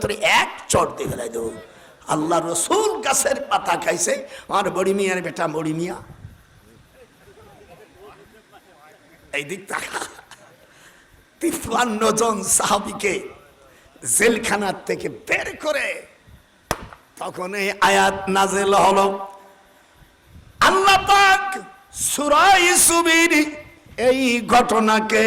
তোরে এক চট দেবো। আল্লাহ রসুল গাছের পাতা খাইছে আমার বড়ি মিয়ার বেটা বড়ি মিয়া। এই দিক তাকা। তিপ্পান্ন জন সাহাবিকে জেলখানার থেকে বের করে তখন এই আয়াত নাজেল হলো। আল্লাহ পাক সুরাই সুবির এই ঘটনাকে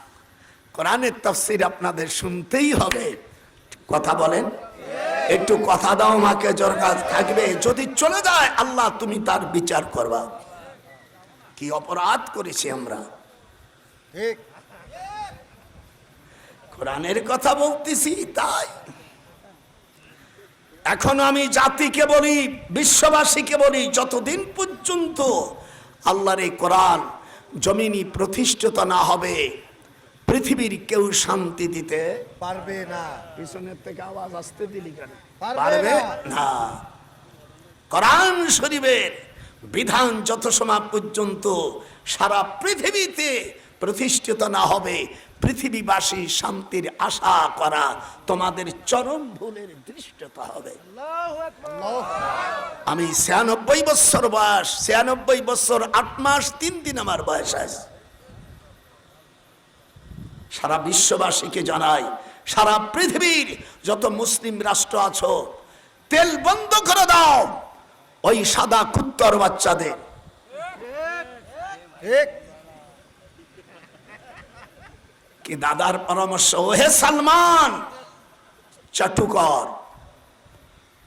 কোরআনের তফসির আপনাদের শুনতেই হবে। কথা বলেন? একটু কথা দাও মাকে জোর কাজ থাকবে। যদি চলে যায় আল্লাহ তুমি তার বিচার করবা। কি অপরাধ করেছি আমরা? কোরআনের কথা বলতেছি তাই। এখন আমি জাতিকে বলি বিশ্ববাসীকে বলি যতদিন পর্যন্ত আল্লাহর এই কোরআন জমিনি প্রতিষ্ঠিত না হবে পৃথিবীর কেউ শান্তি দিতে পারবে না। পিছনের থেকে আওয়াজ আসতে দিলি কেন? পারবে। না। কোরআন শরীফের বিধান যত সময় পর্যন্ত সারা পৃথিবীতে প্রতিষ্ঠিত না হবে। পৃথিবীবাসী শান্তির আশা করা তোমাদের চরম ভুলের দৃষ্টতা হবে। আমি ছিয়ানব্বই বছর বয়স ছিয়ানব্বই বছর আট মাস তিন দিন আমার বয়স আছে। সারা বিশ্ববাসীকে জানাই, সারা পৃথিবীর যত মুসলিম রাষ্ট্র আছো, তেল বন্ধ করে দাও ওই সাদা কুত্তর বাচ্চাদের। কি দাদার পরামর্শ? ওহে সালমান চাটুকর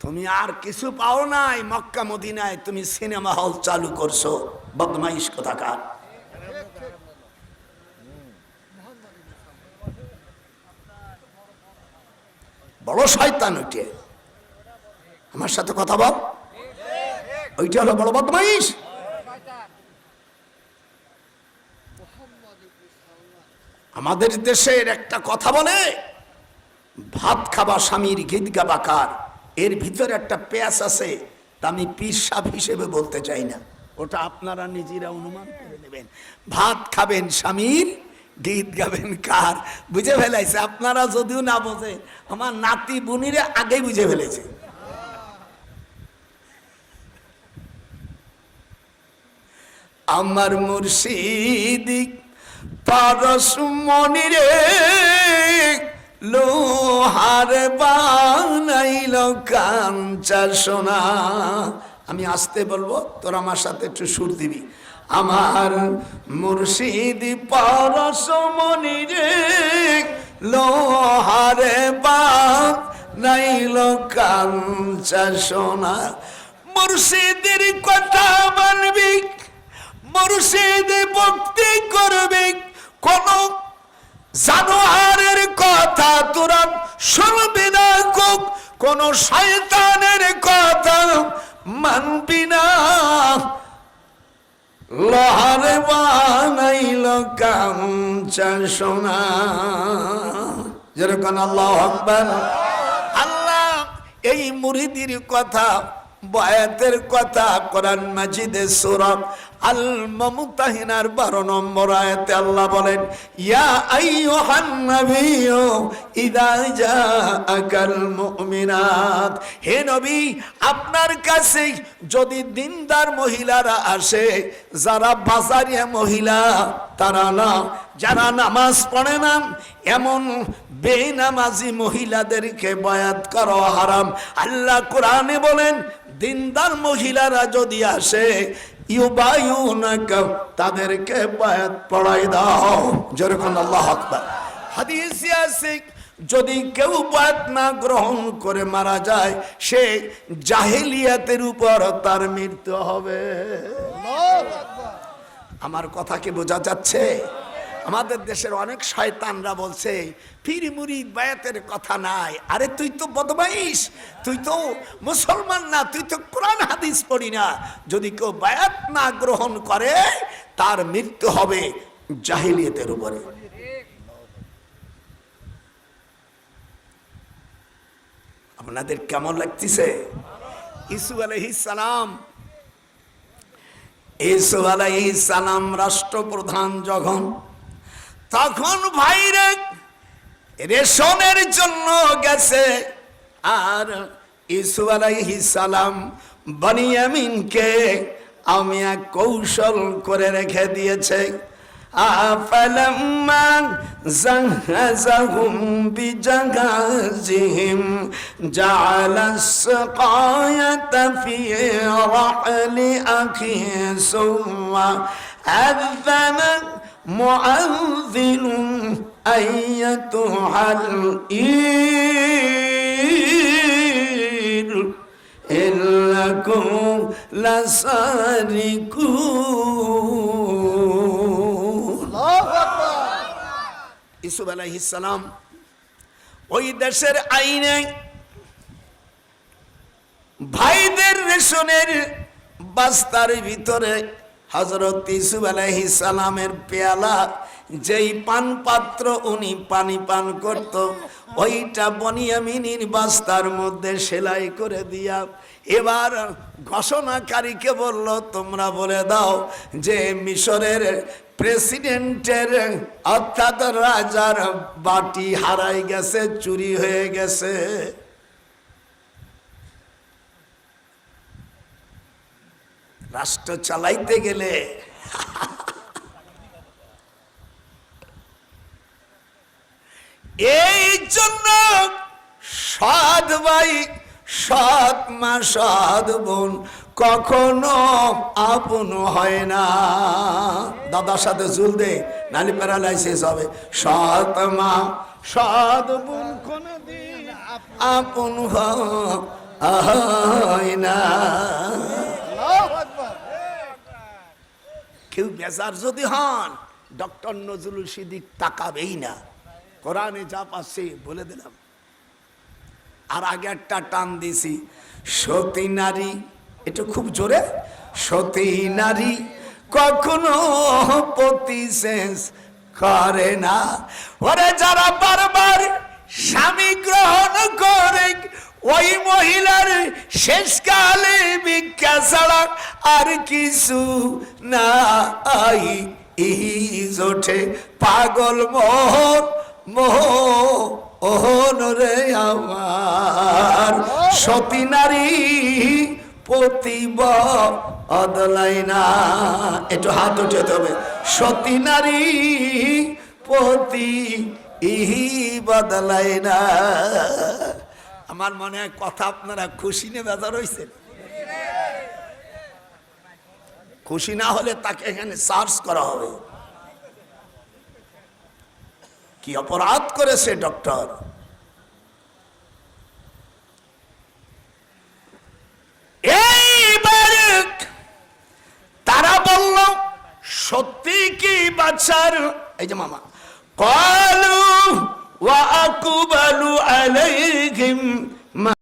তুমি আর কিছু পাও নাই মক্কা মদিনায়, তুমি সিনেমা হল চালু করছ। বদমাইশ কোথাকার? বড় শয়তান ওইটে। আমার সাথে কথা বল। ওইটা হলো বড় বদমাইশ। আমাদের দেশের একটা কথা বলে, ভাত খাবা স্বামীর গীত গাবা কার? এর ভিতরে একটা পেঁয়াজ আছে, তা আমি পীর সাপ হিসেবে বলতে চাই না। ওটা আপনারা নিজেরা অনুমান করে নেবেন। ভাত খাবেন স্বামীর গীত গাবেন কার? বুঝে ফেলাইছে। আপনারা যদিও না বোঝে, আমার নাতি বুনিরে আগেই বুঝে ফেলেছে। আমার মুর্শিদি পারস মনিরে লোহার বানাইল কাঞ্চা সোনা। আমি আসতে বলব, তোর আমার সাথে একটু সুর দিবি। আমার মুর্শিদি পারস মনিরে লোহারে বানাইল কাঞ্চা সোনা। মুর্শিদের কথা মানবি, মুর্শিদ ভক্তি করবে। কোন জানোয়ারের কথা তোরা শুনবি না কোন শয়তানের কথা মানবি না। কাঞ্চা সোনা যেরকম আল্লাহ আকবার। আল্লাহ এই মুরিদির কথা বয়াতের কথা কোরআন মাজিদে সুরত আল মমতাহিনার বারো নম্বর আয়াতে আল্লাহ বলেন, ইয়া আইয়ুহান নাবিয়্যু ইদা জাআকাল মুমিনাত হে নবী, আপনার কাছে যদি দিনদার মহিলারা আসে, যারা বাজারিয়া মহিলা, তারা না, যারা নামাজ পড়ে না, এমন বেনামাজি মহিলাদেরকে বয়াত করো হারাম। আল্লাহ কোরআনে বলেন, দিনদার মহিলারা যদি আসে তাদেরকে বয়াত পড়াই দাও। যেরকম আল্লাহ আকবার। হাদিসে যদি কেউ বয়াত না গ্রহণ করে মারা যায়, সে জাহেলিয়াতের উপর তার মৃত্যু হবে। আমার কথা কি বোঝা যাচ্ছে? আমাদের দেশের অনেক শয়তানরা বলছে পীর মুরিদ বায়াতের কথা নাই। আরে তুই তো বদমাইশ, তুই তো মুসলমান না, তুই তো কোরআন হাদিস পড়ি না। যদি কেউ বায়াত না গ্রহণ করে, তার মৃত্যু হবে জাহিলিয়তের উপরে। আপনাদের কেমন লাগতেছে? ইসু সালাম। ইসু সালাম রাষ্ট্রপ্রধান যখন তখন ভাইরে রেশনের জন্য গেছে। আর ইসু সালাম বনিয়ামিনকে আমি এক কৌশল করে রেখে দিয়েছে। আলিয়া জাহাজাহুম معذن أيتها الإيل إنكم لسارقون আল্লাহু আকবার ইসুফ আলাইহিসালাম ওই দেশের আইনে ভাইদের রেশনের বাস্তার ভিতরে হজরত ইসুফ আলাইহিসালামের পেয়ালা, যেই পান পাত্র উনি পানি পান করত, ওইটা বনিয়ামিনীর বাস্তার মধ্যে সেলাই করে দিয়া এবার ঘোষণাকারীকে বলল, তোমরা বলে দাও যে মিশরের প্রেসিডেন্টের অর্থাৎ রাজার বাটি হারাই গেছে, চুরি হয়ে গেছে। রাষ্ট্র চালাইতে গেলে। এই জন্য সৎ ভাই সৎ মা সৎ বোন কখনো আপন হয় না। দাদার সাথে চুল দে নালি প্যারালাইসিস হবে। সৎ মা সৎ বোন কোনদিন আপন হয় না আল্লাহু আকবার কেউ বেজার যদি হন, ডক্টর নজরুল সিদ্দিক তাকাবেই না। কোরআনে যা পাচ্ছে বলে দিলাম। আর আগে একটা টান দিছি সতী নারী, এটা খুব জোরে, সতী নারী কখনো পতি শেষ করে না। ওরে যারা বারবার স্বামী গ্রহণ করে ওই মহিলার শেষকালে ভিক্ষা ছাড়া আর কিছু না আই। ইজ ওঠে পাগল মোহন মোহ ওহন রে আমার। সতী নারী প্রতিব অদলাই না। একটু হাত উঠে হবে। সতী নারী, প্রতি ইহি বদলাই না। আমার মনে হয় কথা আপনারা খুশি নিয়ে বেজার হয়েছে খুশি না হলে তাকে এখানে সার্চ করা হবে। কি অপরাধ করেছে ডক্টর? তারা বলল, সত্যি কি বাচ্চার এই যে মামা, কলু আকুবালু আলাইহিম